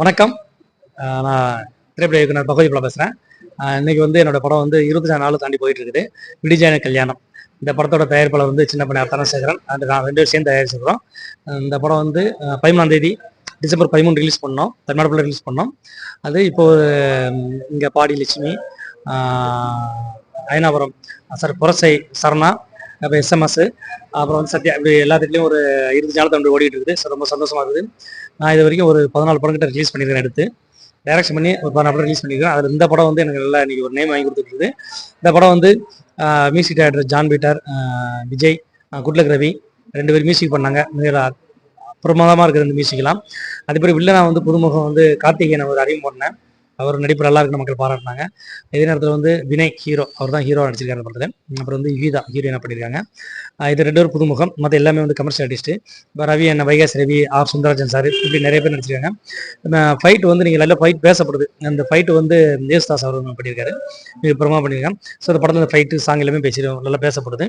வணக்கம். நான் திரைப்பட இயக்குனர் பகவதி படம் பேசுகிறேன் இன்னைக்கு வந்து என்னோட படம் வந்து இருபத்தி நாலு தாண்டி போயிட்டு இருக்குது. விடிஜான கல்யாணம். இந்த படத்தோட தயாரிப்பாளர் வந்து சின்ன பண்ண அர்த்தனசேகரன் அந்த நான் ரெண்டு சேர்ந்து தயாரிச்சிருக்கிறோம். இந்த படம் வந்து பதிமூணாம் தேதி டிசம்பர் பதிமூணு ரிலீஸ் பண்ணோம். தமிழ்நாட்டில் ரிலீஸ் பண்ணோம். அது இப்போ இங்கே பாடி லட்சுமி அயனாபுரம் சார் புரசை சரணா அப்புறம் எஸ்எம்எஸ் அப்புறம் வந்து சத்யா இப்படி எல்லாத்துலேயும் ஒரு இருபது நாள் தாண்டி ஓடிட்டு இருக்குது. ஸோ ரொம்ப சந்தோஷமா இருக்குது. நான் இது வரைக்கும் ஒரு பதினாலு படம் கிட்ட ரிலீஸ் பண்ணியிருக்கேன் எடுத்து. டைரக்ஷன் பண்ணி ஒரு பதினாலு படம் ரிலீஸ் பண்ணியிருக்கேன். அதில் இந்த படம் வந்து எனக்கு நல்லா இன்னைக்கு ஒரு நேம் வாங்கி கொடுத்துருக்குது இந்த படம் வந்து music director John Peter Vijay good luck Ravi ரெண்டு பேரும் மியூசிக் பண்ணாங்க. மிக பிரமாதமாக இருக்கிற இந்த மியூசிக்லாம் அதே மாதிரி வில்லனா வந்து புதுமுகம் வந்து கார்த்திகேயன் ஒரு அறிமுகம் பண்ணேன். அவர் நடிப்பு நல்லா இருக்குன்னு மக்கள் பாராட்டினாங்க. இதே நேரத்தில் வந்து வினய் ஹீரோ அவர் தான் ஹீரோ நடிச்சிருக்காரு படத்தில். அப்புறம் வந்து யுவிதா என்ன பண்ணியிருக்காங்க இது ரெண்டு ஒரு புதுமுகம். மற்ற எல்லாமே வந்து கமர்ஷியல் ஆர்டிஸ்ட் இப்போ ரவி என்ன வைகாஸ் ரவி ஆர் சுந்தரராஜன் சார் இப்படி நிறைய பேர் நடிச்சிருக்காங்க. ஃபைட் வந்து நீங்கள் நல்ல ஃபைட் பேசப்படுது. அந்த ஃபைட் வந்து தேவஸ்தாஸ் அவர் பண்ணியிருக்காரு மிக பிரமா பண்ணியிருக்காங்க ஸோ இந்த படத்தில் ஃபைட்டு சாங் எல்லாமே பேசிடுவோம் நல்லா பேசப்படுது.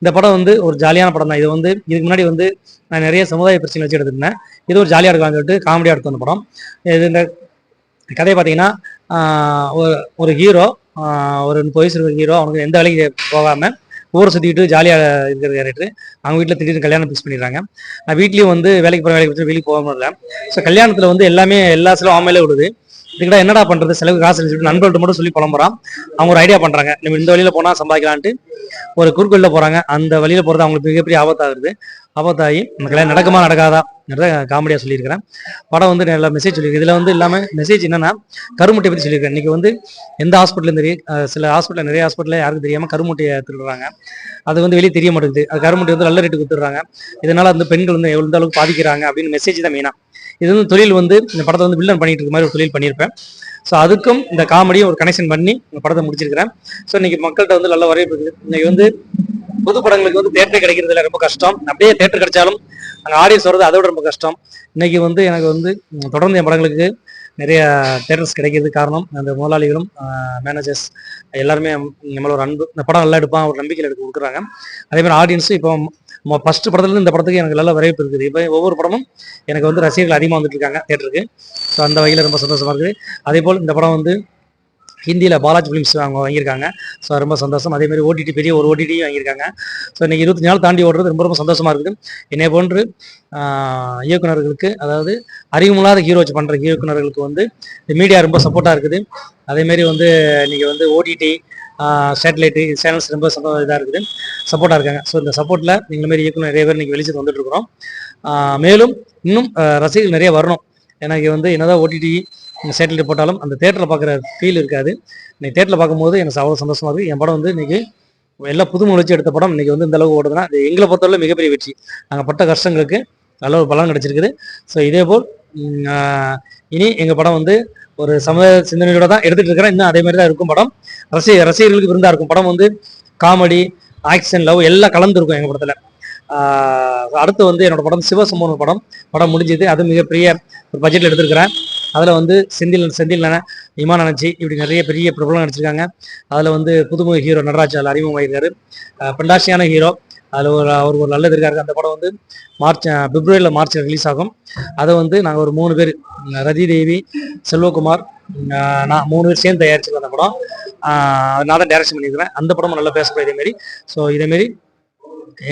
இந்த படம் வந்து ஒரு ஜாலியான படம் தான் இது வந்து இதுக்கு முன்னாடி வந்து நான் நிறைய சமுதாய பிரச்சனை வச்சு எடுத்திருந்தேன் இது ஒரு ஜாலியாக இருக்கான்னு சொல்லிட்டு காமெடியாக எடுத்து வந்த படம். இது இந்த கதையை பார்த்தீங்கன்னா ஒரு ஒரு ஹீரோ ஒரு முப்பது வயசு இருக்கிற ஹீரோ அவனுக்கு எந்த வேலைக்கு போகாமல் ஊரை சுற்றிக்கிட்டு ஜாலியாக இருக்கிற கேரக்டர் அவங்க வீட்டில் திடீர்னு கல்யாணம் ஃபிக்ஸ் பண்ணிடுறாங்க. வீட்லேயும் வந்து வேலைக்கு போகிற வேலைக்கு போய் வெளியே போக முடியல. ஸோ கல்யாணத்தில் வந்து எல்லாமே எல்லா செலவும் ஆமையிலே விடுது. இதுக்கிட்ட என்னடா பண்ணுறது செலவு காசு சொல்லிட்டு நண்பர்கள்ட்ட மட்டும் சொல்லி புலம்புறான். அவங்க ஒரு ஐடியா பண்ணுறாங்க நம்ம இந்த வழியில் போனால் சம்பாதிக்கலான்ட்டு ஒரு குறுக்கோளில் போகிறாங்க அந்த வழியில் போகிறது அவங்களுக்கு மிகப்பெரிய ஆபத்தாகுது. ஆபத்தாகி இந்த கல்யாணம் நடக்குமா நடக்காதா? காமெடியாக சொல்லியிருக்கிறேன். படம் வந்து நல்ல மெசேஜ் சொல்லியிருக்கு. இதில் வந்து இல்லாமல் மெசேஜ் என்னன்னா கருமுட்டை பற்றி சொல்லியிருக்கேன் இன்னைக்கு வந்து எந்த ஹாஸ்பிட்டலும் தெரியும் சில ஹாஸ்பிட்டல் நிறைய ஹாஸ்பிட்டலில் யாருக்கும் தெரியாமல் கருமுட்டையை திருடுறாங்க. அது வந்து வெளியே தெரிய மாட்டேங்குது. அது கருமுட்டை வந்து நல்ல ரேட்டு கொடுத்துட்றாங்க இதனால அந்த பெண்கள் வந்து எவ்வளோ அளவுக்கு பாதிக்கிறாங்க அப்படின்னு மெசேஜ் தான் மெயினாக இது வந்து தொழில் வந்து இந்த படத்தை வந்து வில்லன் பண்ணிட்டு இருக்க மாதிரி ஒரு தொழில் பண்ணியிருப்பேன். ஸோ அதுக்கும் இந்த காமெடியும் ஒரு கனெக்ஷன் பண்ணி இந்த படத்தை முடிச்சிருக்கிறேன். ஸோ இன்னைக்கு மக்கள்கிட்ட வந்து நல்ல வரவேற்பு இருக்குது. இன்னைக்கு வந்து புது படங்களுக்கு வந்து தேட்டர் கிடைக்கிறதுல ரொம்ப கஷ்டம். அப்படியே தேட்டர் கிடைச்சாலும் அங்கே ஆடியன்ஸ் வர்றது அதோட ரொம்ப கஷ்டம். இன்னைக்கு வந்து எனக்கு வந்து தொடர்ந்து என் படங்களுக்கு நிறைய தேட்டர்ஸ் கிடைக்கிறது காரணம் அந்த முதலாளிகளும் மேனேஜர்ஸ் எல்லாருமே நம்மளோட அன்பு. இந்த படம் நல்லா எடுப்பான் ஒரு நம்பிக்கையில் எடுக்க கொடுக்குறாங்க. அதே மாதிரி ஆடியன்ஸும் இப்போ ஃபர்ஸ்ட் படத்துலேருந்து இந்த படத்துக்கு எனக்கு நல்ல வரவேற்பு இருக்குது. இப்போ ஒவ்வொரு படமும் எனக்கு வந்து ரசிகர்கள் அதிகமாக வந்துட்டு இருக்காங்க தேட்டருக்கு ஸோ அந்த வகையில் ரொம்ப சந்தோஷமா இருக்குது. அதே போல் இந்த படம் வந்து ஹிந்தியில் பாலாஜி ஃபிலிம்ஸ் அவங்க வாங்கியிருக்காங்க. ஸோ ரொம்ப சந்தோஷம். அதே மாதிரி ஓடிடி பெரிய ஒரு ஓடிடியும் வாங்கியிருக்காங்க. ஸோ இன்றைக்கி இருபத்தி நாள் தாண்டி ஓடுறது ரொம்ப ரொம்ப சந்தோஷமாக இருக்குது. என்னை போன்று இயக்குநர்களுக்கு இயக்குனர்களுக்கு அதாவது அறிவுமில்லாத ஹீரோ வச்சு பண்ணுற இயக்குனர்களுக்கு வந்து மீடியா ரொம்ப சப்போர்ட்டாக இருக்குது. அதேமாரி வந்து இன்றைக்கி வந்து ஓடிடி சேட்டலைட்டு சேனல்ஸ் ரொம்ப இதாக இருக்குது. சப்போர்ட்டாக இருக்காங்க. ஸோ இந்த சப்போர்ட்டில் இந்த மாதிரி இயக்குனர் நிறைய பேர் நீங்கள் வெளிச்சத்து வந்துட்டு இருக்கிறோம். மேலும் இன்னும் ரசிகர்கள் நிறைய வரணும். எனக்கு வந்து என்னதான் ஓடிடி சேட்டலைட் போட்டாலும் அந்த தேட்டரில் பார்க்குற ஃபீல் இருக்காது. இன்னைக்கு தேட்டரில் பார்க்கும்போது எனக்கு அவ்வளோ சந்தோஷமாக இருக்குது என் படம் வந்து இன்றைக்கி எல்லா புது வச்சு எடுத்த படம் இன்னைக்கு வந்து இந்த அளவுக்கு ஓடுதுன்னா அது எங்களை பொறுத்தவரை மிகப்பெரிய வெற்றி. நாங்கள் பட்ட கஷ்டங்களுக்கு நல்ல ஒரு பலன் கிடச்சிருக்குது. ஸோ இதே போல் இனி எங்கள் படம் வந்து ஒரு சமூக சிந்தனையோட தான் எடுத்துட்டு இருக்கிறேன். இன்னும் அதே மாதிரி தான் இருக்கும் படம். ரசி ரசிகர்களுக்கு விருந்தா இருக்கும். படம் வந்து காமெடி ஆக்ஷன் லவ் எல்லாம் கலந்துருக்கும் எங்கள் படத்தில். அடுத்து வந்து என்னோட படம் சிவசம்பவம் படம். படம் முடிஞ்சது. அது மிகப்பெரிய ஒரு பட்ஜெட்டில் எடுத்திருக்கிறேன். அதில் வந்து செந்தில் செந்தில் நன இமான் அனர்ஜி இப்படி நிறைய பெரிய பிரபலம் நடிச்சிருக்காங்க. அதில் வந்து புதுமுக ஹீரோ நடராஜால் அறிமுகமாயிருக்காரு. அஹ் பெண்டாசியான ஹீரோ. அதில் ஒரு அவர் ஒரு நல்லது இருக்காரு. அந்த படம் வந்து மார்ச் பிப்ரவரியில் மார்ச்சில் ரிலீஸ் ஆகும். அதை வந்து நாங்கள் ஒரு மூணு பேர் ரதி தேவி செல்வகுமார் நான் மூணு பேர் சேர்ந்து தயாரிச்சிருக்கோம் அந்த படம். நான் தான் டைரக்ஷன் பண்ணியிருக்கிறேன். அந்த படமும் நல்லா பேசப்படும் இதேமாரி ஸோ இதேமாரி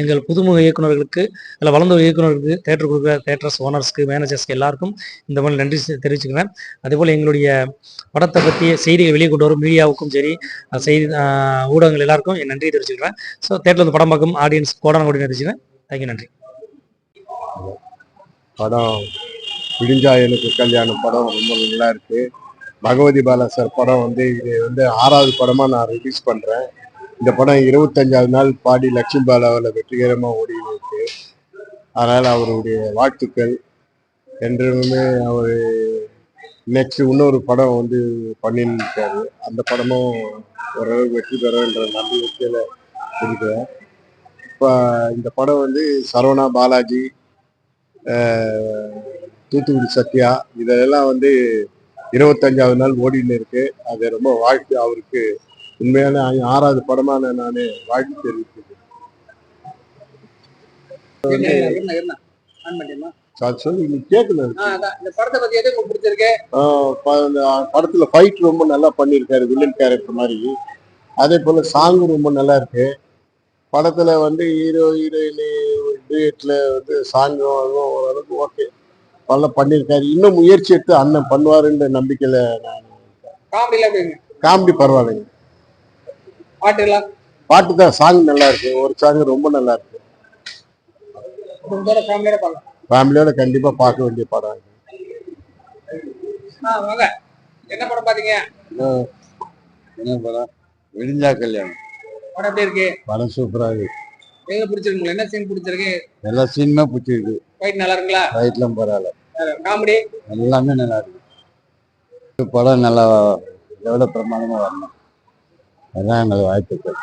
எங்கள் புதுமுக இயக்குனர்களுக்கு இல்லை வளர்ந்த இயக்குநர்களுக்கு தேட்டர் கொடுக்குற தேட்டர்ஸ் ஓனர்ஸ்க்கு மேனேஜர்ஸ்க்கு எல்லாருக்கும் இந்த மாதிரி நன்றி தெரிவிச்சுக்கிறேன். அதேபோல் எங்களுடைய படத்தை பற்றிய செய்தியை வெளியே கொண்டு வரும் மீடியாவுக்கும் சரி செய்தி ஊடகங்கள் எல்லாருக்கும் என் நன்றியை தெரிவிச்சுக்கிறேன். ஸோ தேட்டரில் வந்து படம் பார்க்கும் ஆடியன்ஸ் கோடான கோடி தெரிவிச்சுக்கிறேன் தேங்க்யூ நன்றி. படம் விடிஞ்சா எனக்கு கல்யாணம் படம் ரொம்ப நல்லா இருக்குது பகவதி பாலா சார் படம் வந்து இது வந்து ஆறாவது படமாக நான் ரிலீஸ் பண்ணுறேன் இந்த படம் இருபத்தஞ்சாவது நாள் பாடி லட்சுமி பாலாவில் வெற்றிகரமாக ஓடி இருக்கு. அதனால் அவருடைய வாழ்த்துக்கள். என்றுமே அவர் நெக்ஸ்ட் இன்னொரு படம் வந்து பண்ணின்னு இருக்காரு அந்த படமும் ஓரளவு வெற்றி பெறன்ற நம்பிக்கையில் இருக்கிறேன். இப்போ இந்த படம் வந்து சரவணா பாலாஜி தூத்துக்குடி சத்யா இதெல்லாம் வந்து இருபத்தஞ்சாவது நாள் ஓடின்னு இருக்கு. அது ரொம்ப வாழ்த்து அவருக்கு. உண்மையான ஆறாவது படமான நான் வாழ்த்து இந்த படத்துல ஃபைட் ரொம்ப நல்லா பண்ணியிருக்காரு வில்லன் கேரக்டர் மாதிரி. அதே போல சாங் ரொம்ப நல்லா இருக்கு. படத்துல வந்து ஹீரோ ஹீரோயின் டூயட்ல வந்து சாங் ஓரளவுக்கு ஓகே நல்லா பண்ணியிருக்காரு. இன்னும் முயற்சி எடுத்து அண்ணன் பண்ணுவாருன்ற நம்பிக்கையில நான் காமெடி பரவாயில்லைங்க. பாட்டு எல்லாம்? பாட்டு தான் சாங் நல்லா இருக்கு. ஒரு சாங் ரொம்ப நல்லா இருக்கு. ஃபேமிலியோட கண்டிப்பா பார்க்க வேண்டிய படம் வாங்க. என்ன படம் பாத்தீங்க? என்ன படம்? விடிஞ்சா கல்யாணம். படம் எப்படி இருக்கு? படம் சூப்பரா இருக்கு. எங்க பிடிச்சிருக்கு என்ன சீன் பிடிச்சிருக்கு? எல்லா சீனுமே பிடிச்சிருக்கு. ஃபைட் நல்லா இருக்குங்களா? ஃபைட்லாம் பரவாயில்ல. காமெடி எல்லாமே நல்லா இருக்கு. படம் நல்லா எவ்வளோ பிரமாதமாக வரணும். அதான் எங்களுக்கு வாழ்த்துக்கள்